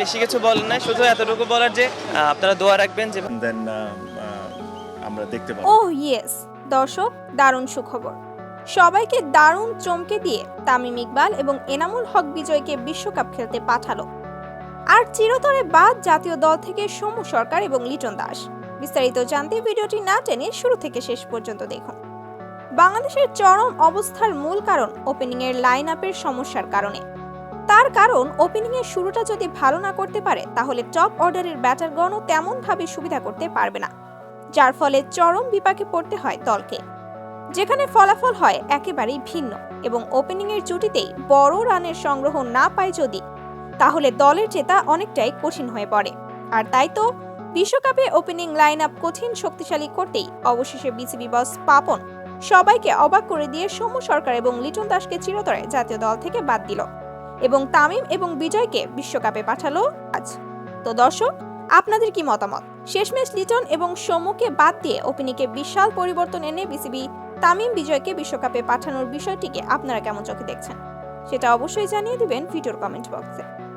বেশি কিছু বলেন নাই শুধু এতটুকু বলার যে আপনারা দোয়া রাখবেন যে দেন আমরা দেখতে পাবো। ও ইয়েস দর্শক দারুণ সুখবর। সবাইকে দারুণ চমকে দিয়ে তামিম ইকবাল এবং এনামুল হক বিজয়কে বিশ্বকাপ খেলতে পাঠালো। আর চিরতরে বাদ জাতীয় দল থেকে সমু সরকার এবং লিটন দাস। বিস্তারিত জানতে ভিডিওটি না টেনে শুরু থেকে শেষ পর্যন্ত দেখুন। বাংলাদেশের চরম অবস্থার মূল কারণ ওপেনিংয়ের লাইন আপের সমস্যার কারণে। তার কারণ ওপেনিংয়ের শুরুটা যদি ভালো না করতে পারে, তাহলে টপ অর্ডারের ব্যাটারগণও তেমনভাবে সুবিধা করতে পারবে না, যার ফলে চরম বিপাকে পড়তে হয় দলকে, যেখানে ফলাফল হয় একেবারেই ভিন্ন এবং ওপেনিংয়ের জুটিতেই বড় রানের সংগ্রহ না পায় যদি, তাহলে দলের জেতা অনেকটাই কঠিন হয়ে পড়ে। আর তাই তো বিশ্বকাপে ওপেনিং লাইন আপ কঠিন শক্তিশালী করতেই অবশেষে বিসিবি বস পাপন সবাইকে অবাক করে দিয়ে সৌম্য সরকার এবং লিটন দাসকে চিরতরে জাতীয় দল থেকে বাদ দিল। এবং তামিম এবং বিজয়কে বিশ্বকাপে পাঠালো আজ। তো দর্শক, আপনাদের কি মতামত? শেষমেশ লিটন এবং সমুকে বাদ দিয়ে ওপেনিকে বিশাল পরিবর্তন এনে বিসিবি তামিম বিজয়কে বিশ্বকাপে পাঠানোর বিষয়টিকে আপনারা কেমন চোখে দেখছেন? সেটা অবশ্যই জানিয়ে দিবেন ভিডিওর কমেন্ট বক্সে।